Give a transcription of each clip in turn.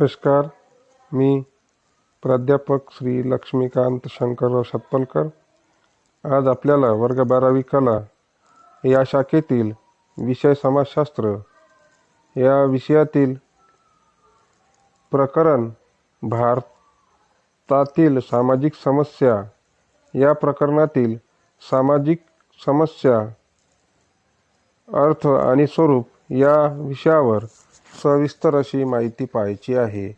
नमस्कार. मी प्राध्यापक श्री लक्ष्मीकांत शंकरराव सत्पलकर. आज आपल्याला वर्ग बारावी कला या शाखेतील विषय समाजशास्त्र या विषयातील प्रकरण भारतातील सामाजिक समस्या या प्रकरणातील सामाजिक समस्या अर्थ आणि स्वरूप या विषयावर सविस्तर अशी माहिती पाहायची आहे.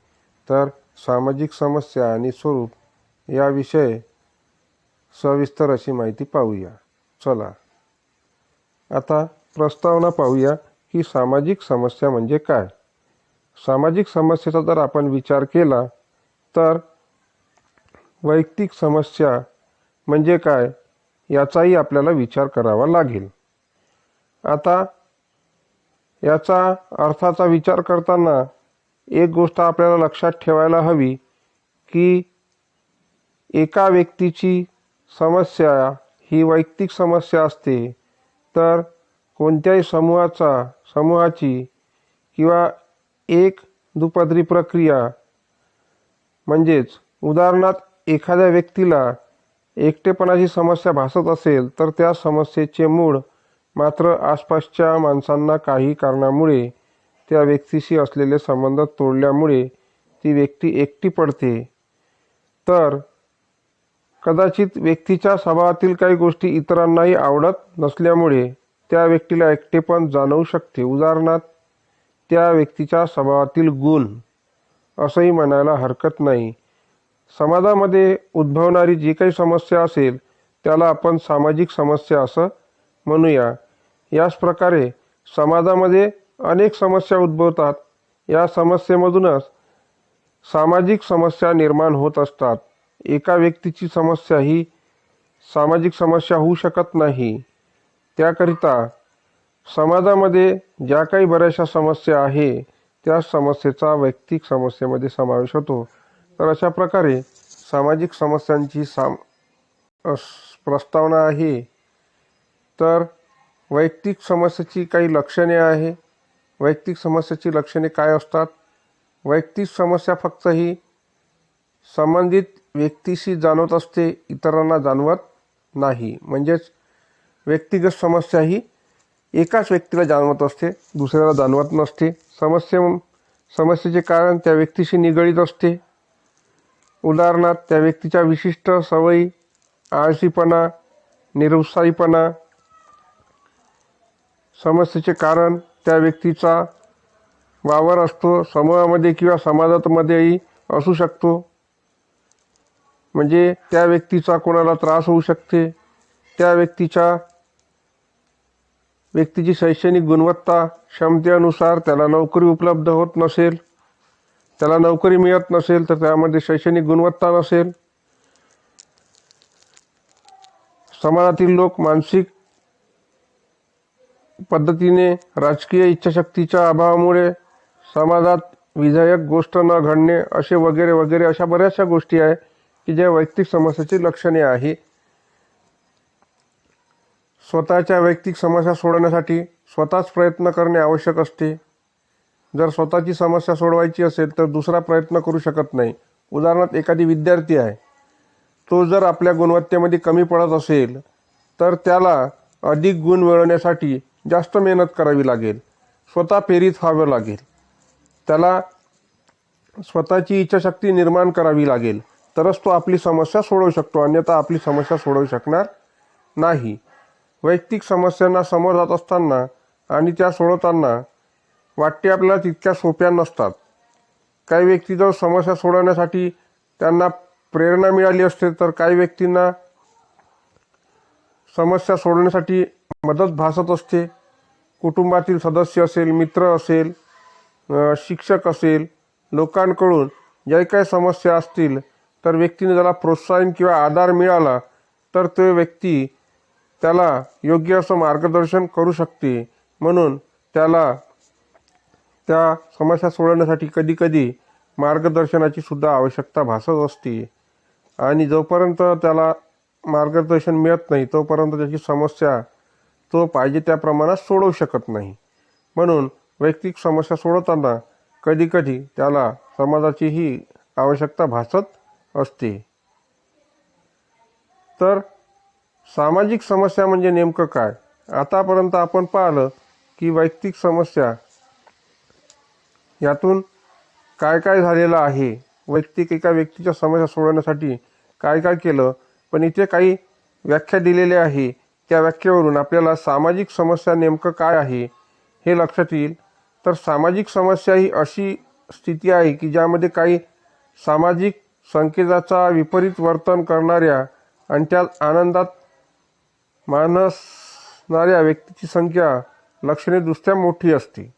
तर सामाजिक समस्या आणि स्वरूप याविषयी सविस्तर अशी माहिती पाहूया. चला. आता प्रस्तावना पाहूया की सामाजिक समस्या म्हणजे काय? सामाजिक समस्येचा जर आपण विचार केला तर वैयक्तिक समस्या म्हणजे काय याचाही आपल्याला विचार करावा लागेल. आता याचा अर्थाचा विचार करताना एक गोष्ट आपल्याला लक्षात ठेवायला हवी की एका व्यक्तीची समस्या ही वैयक्तिक समस्या असते. तर कोणत्याही समूहाचा समूहाची किंवा एक दुपदरी प्रक्रिया म्हणजेच उदाहरणार्थ एखाद्या व्यक्तीला एकटेपणाची समस्या भासत असेल तर त्या समस्येचे मूळ मात्र आसपासच्या माणसांना काही कारणामुळे त्या व्यक्तीशी असलेले संबंध तोडल्यामुळे ती व्यक्ती एकटी पडते. तर कदाचित व्यक्तीच्या स्वभावातील काही गोष्टी इतरांनाही आवडत नसल्यामुळे त्या व्यक्तीला एकटेपण जाणवू शकते. उदाहरणार्थ त्या व्यक्तीच्या स्वभावातील गुण असंही म्हणायला हरकत नाही. समाजामध्ये उद्भवणारी जी काही समस्या असेल त्याला आपण सामाजिक समस्या असं म्हणूया. याच प्रकारे समाजामध्ये अनेक समस्या उद्भवतात. या समस्येमधूनच सामाजिक समस्या निर्माण होत असतात. एका व्यक्तीची समस्या ही सामाजिक समस्या होऊ शकत नाही. त्याकरिता समाजामध्ये ज्या काही बऱ्याचशा समस्या आहे त्या समस्येचा वैयक्तिक समस्येमध्ये समावेश होतो. तर अशा प्रकारे सामाजिक समस्यांची साम अस- प्रस्तावना आहे. तर वैयक्तिक समस्येची काही लक्षणे आहे. वैयक्तिक समस्येची लक्षणे काय असतात? वैयक्तिक समस्या फक्त ही संबंधित व्यक्तीशी जाणवत असते इतरांना जाणवत नाही. म्हणजेच व्यक्तिगत समस्या ही एकाच व्यक्तीला जाणवत असते दुसऱ्याला जाणवत नसते. समस्या समस्येचे कारण त्या व्यक्तीशी निगडीत असते. उदाहरणार्थ त्या व्यक्तीच्या विशिष्ट सवयी आळशीपणा निरुत्साहीपणा समस्येचे कारण त्या व्यक्तीचा वावर असतो समूहामध्ये किंवा समाजातमध्येही असू शकतो. म्हणजे त्या व्यक्तीचा कोणाला त्रास होऊ शकते. त्या व्यक्तीच्या व्यक्तीची शैक्षणिक गुणवत्ता क्षमतेनुसार त्याला नोकरी उपलब्ध होत नसेल त्याला नोकरी मिळत नसेल तर त्यामध्ये शैक्षणिक गुणवत्ता नसेल. समाजातील लोक मानसिक पद्धतीने राजकीय इच्छाशक्तीच्या अभावामुळे समाजात विधायक गोष्ट न घडणे असे वगैरे वगैरे अशा बऱ्याचशा गोष्टी आहे की ज्या वैयक्तिक समस्येची लक्षणे आहे. स्वतःच्या वैयक्तिक समस्या सोडवण्यासाठी स्वतःच प्रयत्न करणे आवश्यक असते. जर स्वतःची समस्या सोडवायची असेल तर दुसरा प्रयत्न करू शकत नाही. उदाहरणार्थ एखादी विद्यार्थी आहे. तो जर आपल्या गुणवत्तेमध्ये कमी पडत असेल तर त्याला अधिक गुण मिळवण्यासाठी जास्त मेहनत करावी लागेल. स्वतः प्रेरित व्हावं लागेल. त्याला स्वतःची इच्छाशक्ती निर्माण करावी लागेल. तरच तो आपली समस्या सोडवू शकतो. अन्यथा आपली समस्या सोडवू शकणार नाही. वैयक्तिक समस्यांना समोर जात असताना आणि त्या सोडवताना वाटते आपल्याला तितक्या सोप्या नसतात. काही व्यक्तीजवळ समस्या सोडवण्यासाठी त्यांना प्रेरणा मिळाली असते तर काही व्यक्तींना समस्या सोडवण्यासाठी मदत भासत असते. कुटुंबातील सदस्य असेल मित्र असेल शिक्षक असेल लोकांकडून ज्या काही समस्या असतील तर व्यक्तीने त्याला प्रोत्साहन किंवा आधार मिळाला तर तो व्यक्ती त्याला योग्य असं मार्गदर्शन करू शकते. म्हणून त्याला त्या समस्या सोडवण्यासाठी कधीकधी मार्गदर्शनाची सुद्धा आवश्यकता भासत असते. आणि जोपर्यंत त्याला मार्गदर्शन मिळत नाही तोपर्यंत त्याची समस्या तो पाहिजे त्या प्रमाणात सोडवू शकत नाही. म्हणून वैयक्तिक समस्या सोडवताना कधीकधी त्याला समाजाचीही आवश्यकता भासत असते. तर सामाजिक समस्या म्हणजे नेमकं काय? आतापर्यंत आपण पाहिलं की वैयक्तिक समस्या यातून काय काय झालेलं आहे? वैयक्तिक एका व्यक्तीच्या समस्या सोडवण्यासाठी काय काय केलं? पण इथे काही व्याख्या दिलेल्या आहे. त्या व्याख्येवरून आपल्याला सामाजिक समस्या नेमकं काय आहे हे लक्षात येईल. तर सामाजिक समस्या ही अशी स्थिती आहे की ज्यामध्ये काही सामाजिक संकेताचा विपरीत वर्तन करणाऱ्या आणि त्यात आनंदात मानसणाऱ्या व्यक्तीची संख्या लक्षणे दुसऱ्या मोठी असते.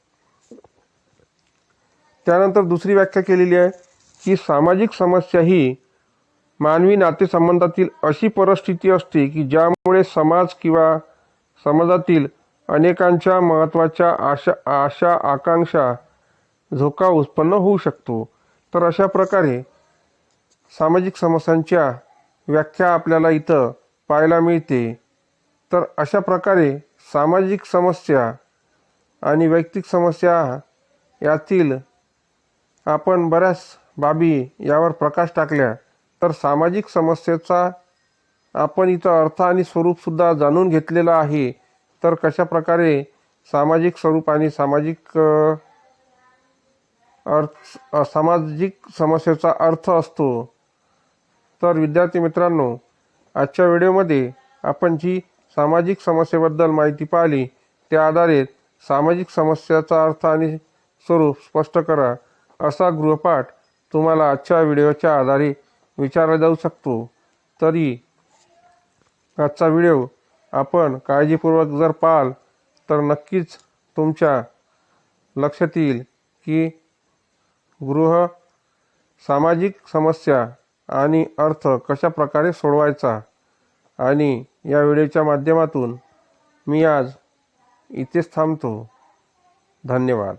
त्यानंतर दुसरी व्याख्या केलेली आहे की सामाजिक समस्या ही मानवी नातेसंबंधातील अशी परिस्थिती असते की ज्या ज्यामुळे समाज किंवा समाजातील अनेकांच्या महत्त्वाच्या आशा आशा आकांक्षा झोका उत्पन्न होऊ शकतो. तर अशा प्रकारे सामाजिक समस्यांच्या व्याख्या आपल्याला इथं पाहायला मिळते. तर अशा प्रकारे सामाजिक समस्या आणि वैयक्तिक समस्या यातील आपण बऱ्याच बाबी यावर प्रकाश टाकल्या. तर सामाजिक समस्येचा आपण इथं अर्थ आणि स्वरूपसुद्धा जाणून घेतलेलं आहे. तर कशा प्रकारे सामाजिक स्वरूप आणि सामाजिक अर्थ सामाजिक समस्येचा अर्थ असतो. तर विद्यार्थी मित्रांनो आजच्या व्हिडिओमध्ये आपण जी सामाजिक समस्येबद्दल माहिती पाहिली त्या आधारे सामाजिक समस्याचा अर्थ आणि स्वरूप स्पष्ट करा असा गृहपाठ तुम्हाला आजच्या व्हिडिओच्या आधारे विचारला जाऊ शकतो. तरी आजचा व्हिडिओ आपण काळजीपूर्वक जर पाहाल तर नक्कीच तुमच्या लक्षात येईल की गृह सामाजिक समस्या आणि अर्थ कशा प्रकारे सोडवायचा. आणि या व्हिडिओच्या माध्यमातून मी आज इथेच थांबतो. धन्यवाद.